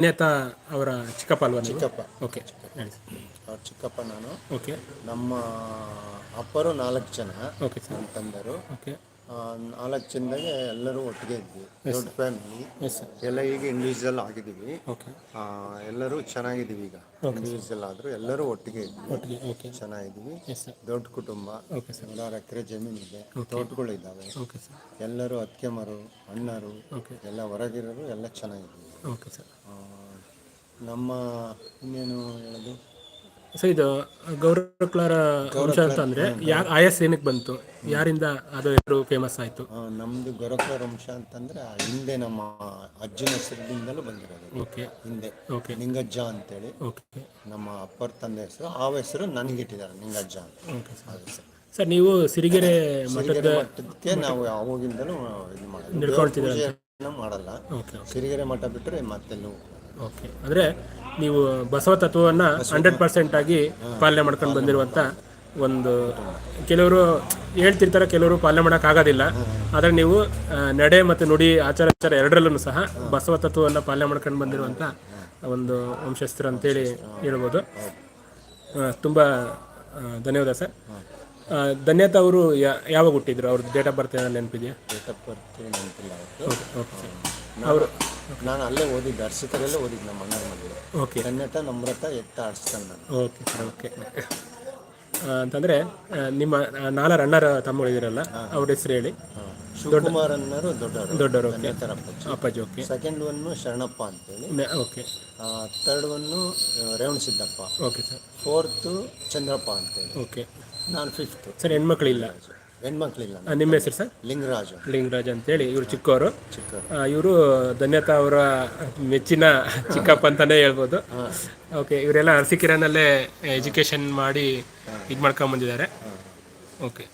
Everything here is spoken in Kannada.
ನೇತಾ ಅವರ ಚಿಕ್ಕಪ್ಪ ಅಲ್ವಾ ನೀವು? ಚಿಕ್ಕಪ್ಪ. ಓಕೆ. ಹೇಳಿ ಸರ್ ಅವ್ರ ಚಿಕ್ಕಪ್ಪ ನಾನು. ಓಕೆ. ನಮ್ಮ ಅಪ್ಪರು ನಾಲ್ಕು ಜನ. Okay sir. ನನ್ನ ತಂದರು. ಓಕೆ. ನಾಲ್ಕು ಜನದಾಗೆ ಎಲ್ಲರೂ ಒಟ್ಟಿಗೆ ಇದ್ವಿ. ದೊಡ್ಡ ಫ್ಯಾಮಿಲಿ ಎಸ್ ಸರ್. ಎಲ್ಲ ಈಗ ಇಂಡಿವಿಜುವಲ್ ಆಗಿದ್ದೀವಿ. ಓಕೆ. ಆ, ಎಲ್ಲರೂ ಚೆನ್ನಾಗಿದ್ದೀವಿ ಈಗ. ಇಂಡಿವಿಜುವಲ್ ಆದರೂ ಎಲ್ಲರೂ ಒಟ್ಟಿಗೆ ಇದ್ವಿ. ಒಟ್ಟಿಗೆ ಓಕೆ. ಚೆನ್ನಾಗಿದ್ದೀವಿ. Yes sir. ದೊಡ್ಡ ಕುಟುಂಬ. Okay sir. ನೂರಾರು ಎಕರೆ ಜಮೀನಿದೆ ತೋಟಗಳಿದ್ದಾವೆ ಓಕೆ. ಸರ್. ಎಲ್ಲರೂ ಅತ್ತಿಗೆಮರು ಅಣ್ಣರು ಓಕೆ. ಎಲ್ಲ ಹೊರಗಿರೋರು ಎಲ್ಲ ಚೆನ್ನಾಗಿದ್ದೀವಿ. Okay sir. ಆ, ನಮ್ಮ ಇನ್ನೇನು ಹೇಳೋದು? ಸೊ ಇದು ಗೌರವಕ್ಲಾರ ವಂಶ ಅಂತ ಅಂದ್ರೆ ಯಾರು ಆಯಸ್ ಏನಕ್ಕೆ ಬಂತು. ಯಾರಿಂದ ಅದು ಹೆಸರು ಫೇಮಸ್ ಆಯ್ತು? ಆ, ನಮ್ದು ಗೊರಕರ ವಂಶ ಅಂತಂದ್ರೆ ಆ ಹಿಂದೆ ನಮ್ಮ ಅಜ್ಜನ ಹೆಸರಿನಿಂದಲೂ ಬಂದಿರೋದು ಓಕೆ. ಹಿಂದೆ. ಓಕೆ. ನಿಂಗಜ್ಜ ಅಂತೇಳಿ. ಓಕೆ. ನಮ್ಮ ಅಪ್ಪರ ತಂದೆ ಹೆಸರು ಆ ಹೆಸರು ನನಗಿಟ್ಟಿದ್ದಾರೆ ನಿಂಗಜ್ಜ ಅಂತ. Okay sir. ನೀವು ಸಿರಿಗೆರೆ ಮಠದ ಸಿರಿಗೆರೆ ಮಠಕ್ಕೆ ನಾವು ಅವಾಗಿಂದಲೂ ಇದು ಮಾಡೋದು. ದೇವ್ರ ನಡ್ಕೊಳ್ತಿದ್ದೀರ ಮಾಡಲ್ಲ. ಓಕೆ ಸಿರಿಗೆರೆ ಮಠ ಬಿಟ್ಟರೆ ಮತ್ತೆಲ್ಲೂ ಓಕೆ ಅಂದರೆ ನೀವು ಬಸವ ತತ್ವವನ್ನು ಹಂಡ್ರೆಡ್ ಪರ್ಸೆಂಟ್ ಆಗಿ ಪಾಲನೆ ಮಾಡ್ಕೊಂಡು ಬಂದಿರುವಂಥ ಒಂದು ಕೆಲವರು ಹೇಳ್ತಿರ್ತಾರೆ ಕೆಲವರು ಪಾಲನೆ ಮಾಡೋಕ್ಕಾಗೋದಿಲ್ಲ ಆದರೆ ನೀವು ನಡೆ ಮತ್ತು ನುಡಿ ಆಚಾರ ವಿಚಾರ ಎರಡರಲ್ಲೂ ಸಹ ಬಸವ ತತ್ವವನ್ನು ಪಾಲನೆ ಮಾಡ್ಕೊಂಡು ಬಂದಿರುವಂಥ ಒಂದು ವಂಶಸ್ಥರು ಅಂತೇಳಿ ಹೇಳ್ಬೋದು. ತುಂಬ ಧನ್ಯವಾದ ಸರ್. ಧನ್ಯತಾ ಅವರು ಯಾ- ಯಾವಾಗ ಹುಟ್ಟಿದ್ರು? ಅವ್ರದ್ದು ಡೇಟ್ ಆಫ್ ಬರ್ತ್ ಏನಾದ್ರು ನೆನಪಿದೆಯಾ? ಡೇಟ್ ಆಫ್ ಬರ್ತ್ ನೆನಪಿಲ್ಲ ಅವರು ನಾನು ಅಲ್ಲೇ ಓದಿದ್ದೆ ಅರ್ಸಿಕರಲ್ಲೇ ಓದಿದ್ದು ನಮ್ಮ ಅಣ್ಣನ ಮಗಳು ಓಕೆ ಕನ್ನಟ ನಮ್ರತ ಎತ್ತ ಆಡಿಸ್ತಾನೆ ನಾನು. ಓಕೆ ಸರ್ ಓಕೆ ಅಂತಂದರೆ ನಿಮ್ಮ ನಾಲ್ವರು ಅಣ್ಣರ ತಮ್ಮಗಳಿದಿರಲ್ಲ ಅವ್ರ ಹೆಸರು ಹೇಳಿ. ಶಿವಕುಮಾರ್ ಅನ್ನೋರು ದೊಡ್ಡವರು. ದೊಡ್ಡವರು ಓಕೆ ಅಪ್ಪಾಜಿ. ಓಕೆ ಸೆಕೆಂಡ್ ಒನ್ನು ಶರಣಪ್ಪ ಅಂತೇಳಿ. Okay third one Revana Siddappa okay sir fourth Chandrappa ಅಂತೇಳಿ. ಓಕೆ ನಾನು ಫಿಫ್ತ್ ಸರ್ ಹೆಣ್ಮಕ್ಳಿಲ್ಲ? ಹೆಣ್ಮಕ್ಳಿಲ್ಲ. ಆ, ನಿಮ್ಮ ಹೆಸರು ಸರ್? ಲಿಂಗರಾಜು. ಲಿಂಗರಾಜ್ ಅಂತೇಳಿ ಇವರು ಚಿಕ್ಕವರು. ಚಿಕ್ಕವರು. ಇವರು ಧನ್ಯತಾ ಅವರ ಮೆಚ್ಚಿನ ಚಿಕ್ಕಪ್ಪ ಅಂತಾನೆ ಹೇಳ್ಬೋದು. ಓಕೆ ಇವರೆಲ್ಲ ಅರಸಿಕಿರನಲ್ಲೇ ಎಜುಕೇಶನ್ ಮಾಡಿ ಇದು ಮಾಡ್ಕೊಂಬಂದಿದ್ದಾರೆ. ಓಕೆ.